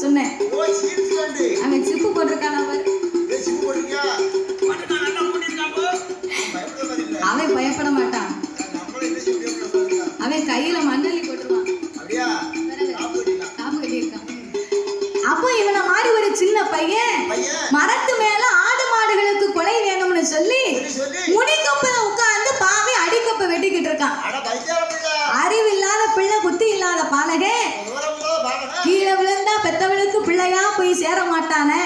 சொன்னேன். அவன் சிப்பு போட்டிருக்கான் அவர் அவன் பயப்பட மாட்டான். அவன் கையில மண்ணள்ளி போட்டுருவான் அப்போ இவனை மாதிரி ஒரு சின்ன பையன் மரத்து மேல ஆடு மாடுகளுக்கு கொலை வேணும்னு சொல்லி முடிக்கப்புல உட்கார்ந்து பாவி அடிக்கப்ப வெட்டிக்கிட்டு இருக்கான் அட பைத்தியார பிள்ளை அறிவு இல்லாத பிள்ளை புத்தி இல்லாத பாலகே தூரம் போல பாக்கணும் கீழே விழுந்தா பெத்தவளுக்கு சேர மாட்டானே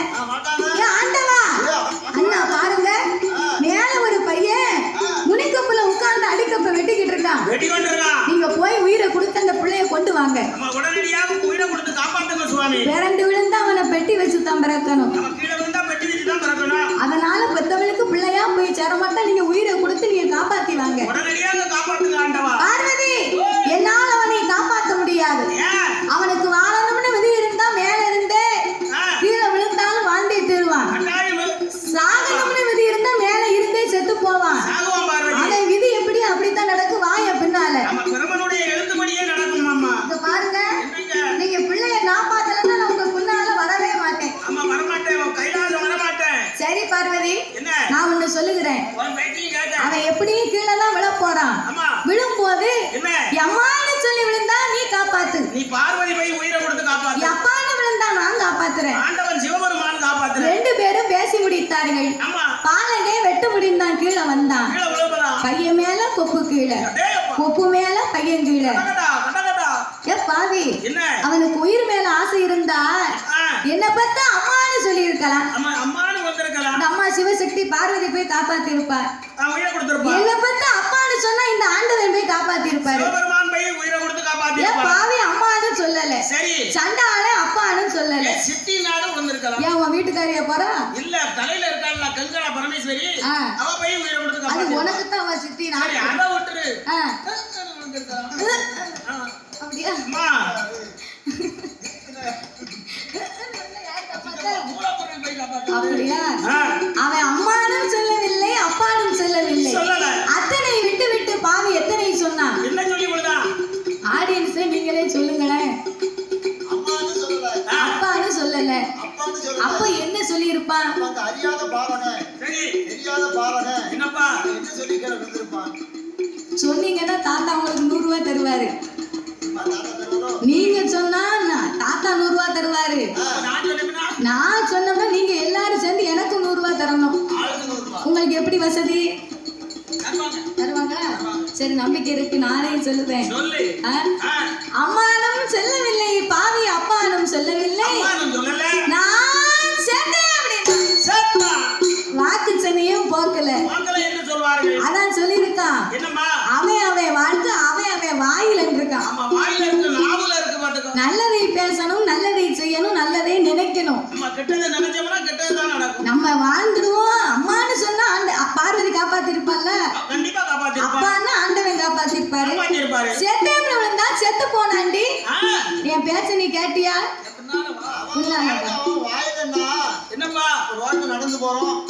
ஆண்டவா. அண்ணா பாருங்க. மேல ஒரு பையன் முனிக்கப்புல உட்கார்ந்து அடிக்கப்ப வெட்டிக்கிட்டு இருக்கான். நீங்க போய் உயிரை கொடுத்து அந்த பிள்ளைய கொண்டு வாங்க. பிறண்டு விழுந்தா அவனை பெட்டி வச்சு தான் பிறக்கணும். நம்ம கீழே விழுந்தா பெட்டி வச்சு தான் பிறக்கணும். அதனால பெத்தவளுக்கு பிள்ளையா போய் சேர மாட்டா நீங்க உயிரை நீ பார்வதி போய் உயிரை கொடுத்து காப்பாத்து. எப்பான்னு விழுந்தா நான் காப்பாத்துறேன். ஆண்டவன் சிவபெருமான் காப்பாத்துறேன். ரெண்டு பேரும் பேசி முடித்தார்கள். பாலகே வெட்டு முடிந்தான் கீழே வந்தான். பையன் மேல கொப்பு கீழே. கொப்பு மேல பையன் கீழே. ஏ பாவி. என்ன? அவனுக்கு உயிர் மேல ஆசை இருந்தா என்ன பார்த்தா அம்மான்னு சொல்லி இருக்கலாம் அம்மா சிவசக்தி பார்வதி போய் காப்பாத்தி இருப்பார் என்ன பார்த்தா அப்பான்னு சொன்னா இந்த ஆண்டவன் போய் காப்பாத்தி இருப்பாரு காப்பாத்திருப்பான் பாவி அம்மான்னு சொல்லல. சரி. சண்டால அப்பான்னு சொல்லல. ஏன் சித்தி நாடு விழுந்திருக்கலாம் ஏன் உன் வீட்டுக்காரியா போறா? இல்ல தலையில இருக்காள்ல கங்கா பரமேஸ்வரி. அவ போய் உயிரை கொடுத்து அது காப்பாத்திருப்பான் உனக்கு தான் அவ சித்தி நான் அதை விட்டுரு. அப்படியா? அம்மா. அப்படியா? என்ன சொல்லி கேட விழுந்திருப்பான் சொன்னீங்கன்னா தாத்தா உங்களுக்கு நூறு ரூபாய் தருவாரு. நீங்க சொன்னா நான் தாத்தா நூறு ரூபாய் தருவாரு. நான் சொன்னோம்னா நீங்க எல்லாரும் சேர்ந்து எனக்கு நூறு ரூபாய் தரணும். உங்களுக்கு எப்படி வசதி. தருவாங்களா? சரி நம்பிக்கை இருக்கு. நானே சொல்லுவேன். அம்மானும் சொல்லவில்லை. பாவி அப்பானும் சொல்லவில்லை. நான் என்று சொல்வார்கள். அதான் சொல்லியிருக்கான். என்னம்மா? அவன் அவன் வாழ்க்கை அவன் அவன் வாயில இருக்கான் ஆமா வாயில இருக்கு நாவுல இருக்கு பாத்துக்கோ. நல்லதை பேசணும் நல்லதை செய்யணும் நல்லதை நினைக்கணும். நம்ம கெட்டதை நினைச்சோம்னா கெட்டது தான் நடக்கும். நம்ம வாழ்ந்துருவோம் அம்மான்னு சொன்னா ஆண்ட பார்வதி கண்டிப்பா காப்பாத்திருப்பான் அப்பான்னா ஆண்டவன் காப்பாத்திருப்பாரு. காப்பாத்திருப்பாரு. செத்தேன்னு விழுந்தா செத்து போனாண்டி. என் பேச்ச நீ கேட்டியா? என்னப்பா? ரோட்ல நடந்து போறோம்.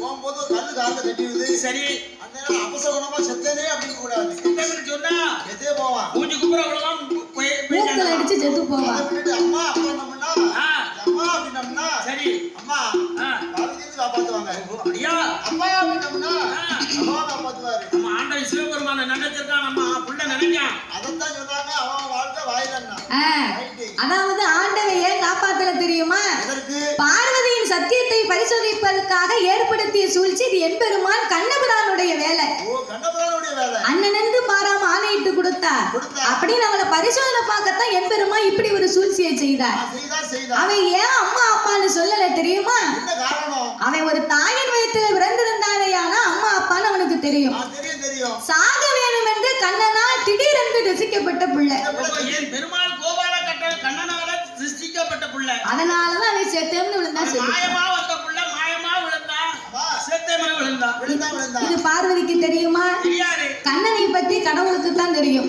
போகும்போது ஒரு கல்லு கட்டிடுது சரி. அந்த நேரம் அபசகுணமா செத்ததே அப்படின்னு கூடாது. சொன்னா? எதே போவான். மூஞ்சி குப்புற சேர்ந்தான். அடிச்சு செத்து போவான். அம்மா அப்பா ஆ, அம்மா அப்படின்னம்னா சரி. அம்மா. காப்பாத்துவாங்க. அப்படியா? அப்பா அப்படின்னம்னா அம்மா காப்பாத்துவாரு. நம்ம ஆண்டவன் சிவபெருமான நினைச்சிருக்கான் நம்ம புள்ள நினைக்கான். அதைத்தான் சொன்னாங்க அவன் வாழ்க்கை வாயிலன்னா. ஆ, அதாவது ஆண்டவன் ஏன் காப்பாத்தல தெரியுமா? எதற்கு? பார்வதியின் சத்தியத்தை பரிசோதிப்பதற்காக ஏற்படுத்திய சூழ்ச்சி இது என்பெருமான் கண்ணபிரானுடைய வேலை. ஓ வேலை அண்ணனென்று பாராம ஆணையிட்டு அப்படின்னு அவளை பரிசோதனை பார்க்கத்தான் என்பெருமான் இப்படி ஒரு சூழ்ச்சியை செய்தார். அவன் ஏன் அம்மா அப்பான்னு சொல்லல தெரியுமா? அவன் ஒரு தாயின் வயிற்றுல பிறந்திருந்தானேயானா அம்மா அப்பான்னு அவனுக்கு தெரியும். நான் தெரியும் தெரியும். சாக வேணும் என்று கண்ணனால் திடீரென்று ரசிக்கப்பட்ட பிள்ளை. என் பெருமாள் கோபால கட்ட கண்ணனால சிருஷ்டிக்கப்பட்ட புள்ள. அதனாலதான் அவன் செத்தேம்னு விழுந்தா சொல்லி மாயமா வந்த புள்ள மாயமா விழுந்தா செத்தேமன விழுந்தா விழுந்தா விழுந்தா இது பார்வதிக்கு தெரியுமா? தெரியாது. கண்ணனை தான் தெரியும்.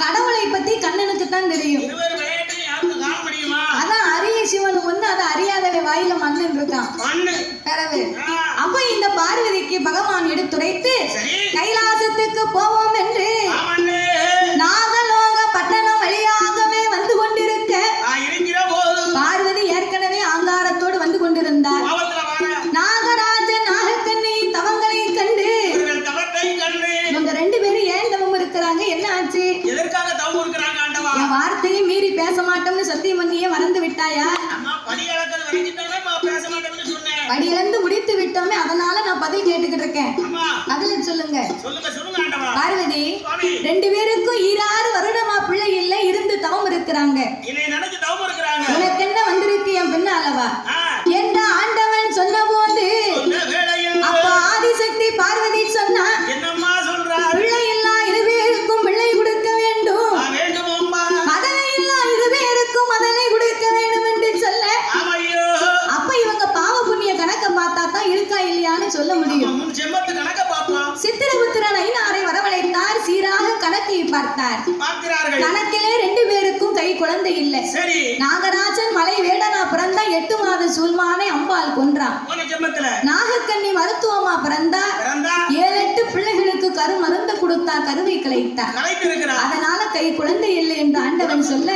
கடவுளை பத்தி கண்ணனுக்கு தான் தெரியும் அதான் அரிய சிவன் ஒண்ணு அதை அறியாதவன் வாயில மண்ணன் இருக்கான். ஆ, அப்ப இந்த பார்வதிக்கு பகவான் எடுத்துரைத்து கைலாசத்துக்கு போவோம் என்று பேச மாட்டோம்னு சத்தியம் பண்ணியே மறந்து விட்டாயா படி இழந்து முடித்து விட்டோமே அதனால நான் பதில் கேட்டுக்கிட்டு இருக்கேன். அதுல சொல்லுங்க. பார்வதி ரெண்டு பேருக்கும் இரு ஆறு வருடமா பிள்ளை இல்ல இருந்து தவம் இருக்கிறாங்க. தான் சொல்ல முடியும். சித்திர புத்திர வரவழைத்தார் சீராக கணக்கை பார்த்தார். கணக்கிலே ரெண்டு பேருக்கும் கை குழந்தை இல்லை. நாகராஜன் மலை வேடனா பிறந்தா எட்டு மாத சூழ்மானை அம்பாள் கொன்றான். நாகக்கண்ணி மருத்துவமா பிறந்தா? ஏழு எட்டு பிள்ளைகளுக்கு கரு மருந்து கொடுத்தார் கருவை கலைத்தார் அதனால கை குழந்தை இல்லை என்று ஆண்டவன் சொல்ல